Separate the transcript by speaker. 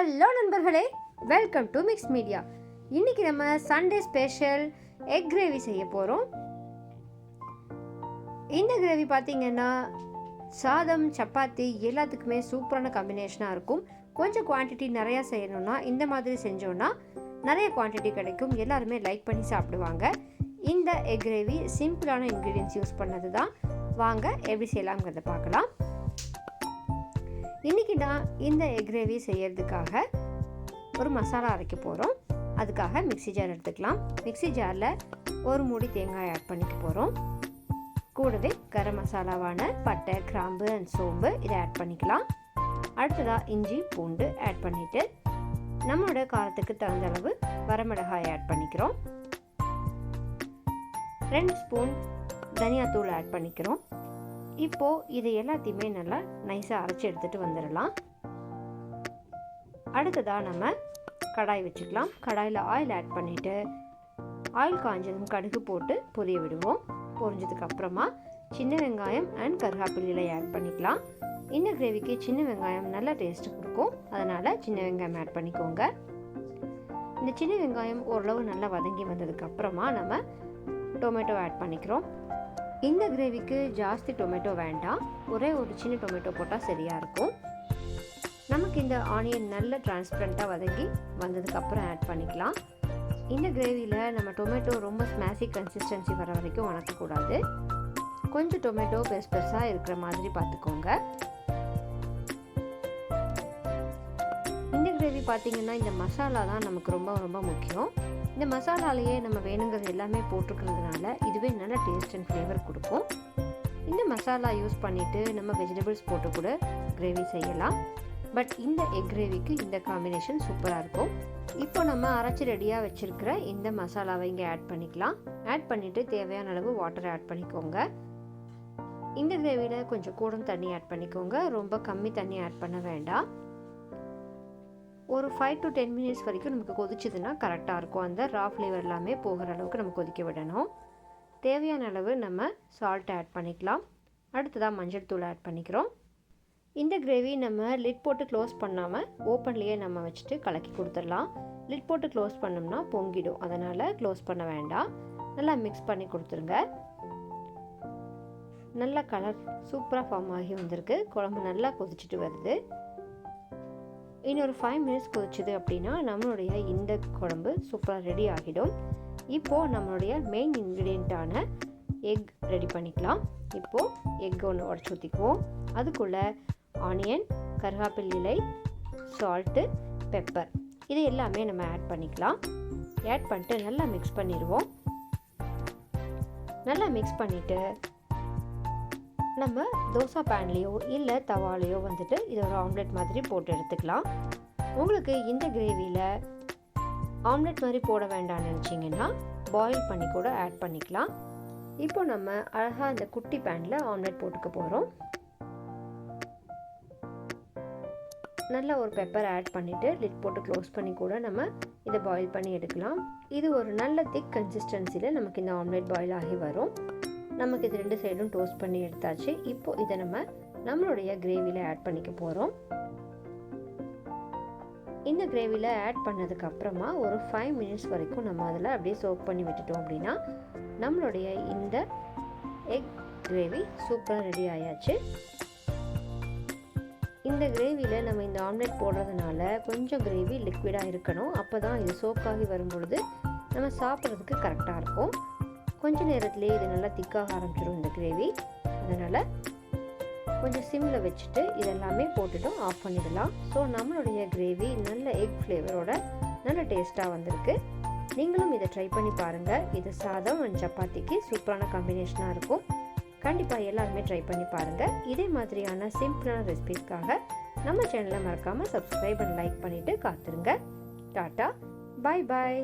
Speaker 1: Hello நண்பர்களே welcome to mix media. இன்னைக்கு நம்ம சண்டே ஸ்பெஷல் எக் கிரேவி செய்ய போகிறோம் இந்த கிரேவி பார்த்தீங்கன்னா சாதம் சப்பாத்தி எல்லாத்துக்குமே சூப்பரான காம்பினேஷனாக இருக்கும். கொஞ்சம் குவான்டிட்டி நிறையா செய்யணும்னா இந்த மாதிரி செஞ்சோன்னா நிறைய குவான்டிட்டி கிடைக்கும். எல்லாருமே லைக் பண்ணி சாப்பிடுவாங்க. இந்த எக் கிரேவி சிம்பிளான இன்க்ரீடியன்ஸ் யூஸ் பண்ணது தான் வாங்க எப்படி செய்யலாம்ங்கிறத பார்க்கலாம். இன்றைக்கி நான் இந்த எக் கிரேவி செய்கிறதுக்காக ஒரு மசாலா அரைக்க போகிறோம் அதுக்காக மிக்ஸி ஜார் எடுத்துக்கலாம். மிக்ஸி ஜாரில் ஒரு மூடி தேங்காய் ஆட் பண்ணிக்க போகிறோம் கூடவே கரம் மசாலாவான பட்டை கிராம்பு அண்ட் சோம்பு இதை ஆட் பண்ணிக்கலாம். அடுத்ததாக இஞ்சி பூண்டு ஆட் பண்ணிவிட்டு நம்மளோட காரத்துக்கு தகுந்த அளவு வரமிளகாய் ஆட் பண்ணிக்கிறோம். ரெண்டு ஸ்பூன் தனியாத்தூள் ஆட் பண்ணிக்கிறோம். இப்போது இது எல்லாத்தையுமே நல்லா நைஸாக அரைச்சி எடுத்துகிட்டு வந்துடலாம். அடுத்ததாக நம்ம கடாய் வச்சுக்கலாம். கடாயில் ஆயில் ஆட் பண்ணிவிட்டு ஆயில் காஞ்சதும் கடுகு போட்டு பொரிய விடுவோம். பொரிஞ்சதுக்கு அப்புறமா சின்ன வெங்காயம் அண்ட் கருகாப்பிள்ளையில ஆட் பண்ணிக்கலாம். இந்த கிரேவிக்கு சின்ன வெங்காயம் நல்ல டேஸ்ட் கொடுக்கும். அதனால் சின்ன வெங்காயம் ஆட் பண்ணிக்கோங்க. இந்த சின்ன வெங்காயம் ஓரளவு நல்லா வதங்கி வந்ததுக்கு அப்புறமா நம்ம டொமேட்டோ ஆட் பண்ணிக்கிறோம். இந்த கிரேவிக்கு ஜாஸ்தி டொமேட்டோ வேண்டாம். ஒரே ஒரு சின்ன டொமேட்டோ போட்டால் சரியாக இருக்கும். நமக்கு இந்த ஆனியன் நல்ல டிரான்ஸ்பரண்ட்டாக வதங்கி வந்ததுக்கப்புறம் ஆட் பண்ணிக்கலாம். இந்த கிரேவியில் நம்ம டொமேட்டோ ரொம்ப ஸ்மாசி கன்சிஸ்டன்சி வர வரைக்கும் வணக்கக்கூடாது. கொஞ்சம் டொமேட்டோ பெருசு பெருசாக இருக்கிற மாதிரி பார்த்துக்கோங்க. பார்த்தீங்கன்னா இந்த மசாலா தான் நமக்கு ரொம்ப ரொம்ப முக்கியம். இந்த மசாலாலேயே நம்ம வேணுங்கிறது எல்லாமே போட்டுக்கிறதுனால இதுவே நல்ல டேஸ்ட் அண்ட் ஃப்ளேவர் கொடுக்கும். இந்த மசாலா யூஸ் பண்ணிவிட்டு நம்ம வெஜிடபிள்ஸ் போட்டு கூட கிரேவி செய்யலாம். பட் இந்த எக் கிரேவிக்கு இந்த காம்பினேஷன் சூப்பராக இருக்கும். இப்போ நம்ம அரைச்சி ரெடியாக வச்சுருக்கிற இந்த மசாலாவை இங்கே ஆட் பண்ணிக்கலாம். ஆட் பண்ணிவிட்டு தேவையான அளவு வாட்டர் ஆட் பண்ணிக்கோங்க. இந்த கிரேவியில் கொஞ்சம் கூடம் தண்ணி ஆட் பண்ணிக்கோங்க. ரொம்ப கம்மி தண்ணி ஆட் பண்ண வேண்டாம். ஒரு ஃபைவ் டு டென் மினிட்ஸ் வரைக்கும் நமக்கு கொதிச்சதுன்னா கரெக்டாக இருக்கும். அந்த ரா ஃப்ளேவர் எல்லாமே போகிற அளவுக்கு நம்ம கொதிக்க விடணும். தேவையான அளவு நம்ம சால்ட் ஆட் பண்ணிக்கலாம். அடுத்ததாக மஞ்சள் தூள் ஆட் பண்ணிக்கிறோம். இந்த கிரேவி நம்ம லிட் போட்டு க்ளோஸ் பண்ணாமல் ஓப்பன்லேயே நம்ம வச்சுட்டு கலக்கி கொடுத்துடலாம். லிட் போட்டு க்ளோஸ் பண்ணோம்னா பொங்கிடும். அதனால் க்ளோஸ் பண்ண வேண்டாம். நல்லா மிக்ஸ் பண்ணி கொடுத்துருங்க. நல்ல கலர் சூப்பராக ஃபார்ம் ஆகி வந்திருக்கு. குழம்பு நல்லா கொதிச்சுட்டு வருது. இன்னொரு ஃபைவ் மினிட்ஸ் கொதிச்சுது அப்படின்னா நம்மளுடைய இந்த குழம்பு சூப்பராக ரெடி ஆகிடும். இப்போது நம்மளுடைய மெயின் இன்க்ரீடியண்ட்டான எக் ரெடி பண்ணிக்கலாம். இப்போது எக் ஒன்று உடச்சி ஊற்றிக்குவோம் அதுக்குள்ளே ஆனியன் கருகாப்பில் இலை சால்ட்டு பெப்பர் இது எல்லாமே நம்ம ஆட் பண்ணிக்கலாம். ஆட் பண்ணிட்டு நல்லா மிக்ஸ் பண்ணிடுவோம். நல்லா மிக்ஸ் பண்ணிவிட்டு நம்ம தோசை பேன்லேயோ இல்லை தவாலேயோ வந்துட்டு இது ஒரு ஆம்லெட் மாதிரி போட்டு எடுத்துக்கலாம். உங்களுக்கு இந்த கிரேவியில் ஆம்லெட் மாதிரி போட வேண்டாம்னு நினச்சிங்கன்னா பாயில் பண்ணி கூட ஆட் பண்ணிக்கலாம். இப்போ நம்ம அழகாக இந்த குட்டி பேனில் ஆம்லெட் போட்டுக்க போகிறோம் நல்ல ஒரு பெப்பர் ஆட் பண்ணிவிட்டு லிட் போட்டு க்ளோஸ் பண்ணி கூட நம்ம இதை பாயில் பண்ணி எடுக்கலாம். இது ஒரு நல்ல திக் கன்சிஸ்டன்சியில் நமக்கு இந்த ஆம்லெட் பாயில் ஆகி வரும். நமக்கு இது ரெண்டு சைடும் டோஸ்ட் பண்ணி எடுத்தாச்சு. இப்போ இதை நம்ம நம்மளுடைய கிரேவியில் ஆட் பண்ணிக்க போகிறோம் இந்த கிரேவியில் ஆட் பண்ணதுக்கு அப்புறமா ஒரு ஃபைவ் மினிட்ஸ் வரைக்கும் நம்ம அதில் அப்படியே சோக் பண்ணி விட்டுட்டோம் அப்படின்னா நம்மளுடைய இந்த எக் கிரேவி சூப்பராக ரெடி ஆயாச்சு. இந்த கிரேவியில் நம்ம இந்த ஆம்லெட் போடுறதுனால கொஞ்சம் கிரேவி லிக்விடாக இருக்கணும். அப்போ தான் இது சோக்காகி வரும்பொழுது நம்ம சாப்பிட்றதுக்கு கரெக்டாக இருக்கும். கொஞ்ச நேரத்துலேயே இது நல்லா திக்காக ஆரம்பிச்சிடும் இந்த கிரேவி. அதனால் கொஞ்சம் சிம்மில் வச்சுட்டு இதெல்லாமே போட்டுட்டும் ஆஃப் பண்ணிடலாம். ஸோ நம்மளுடைய கிரேவி நல்ல எக் ஃப்ளேவரோட நல்ல டேஸ்ட்டாக வந்திருக்கு. நீங்களும் இதை ட்ரை பண்ணி பாருங்கள் இது சாதம் அண்ட் சப்பாத்திக்கு சூப்பரான காம்பினேஷனாக இருக்கும். கண்டிப்பாக எல்லாருமே ட்ரை பண்ணி பாருங்கள் இதே மாதிரியான சிம்பிளான ரெசிபிஸ்க்காக நம்ம சேனலை மறக்காமல் சப்ஸ்கிரைப் அண்ட் லைக் பண்ணிவிட்டு காத்துருங்க. டாட்டா பாய் பாய்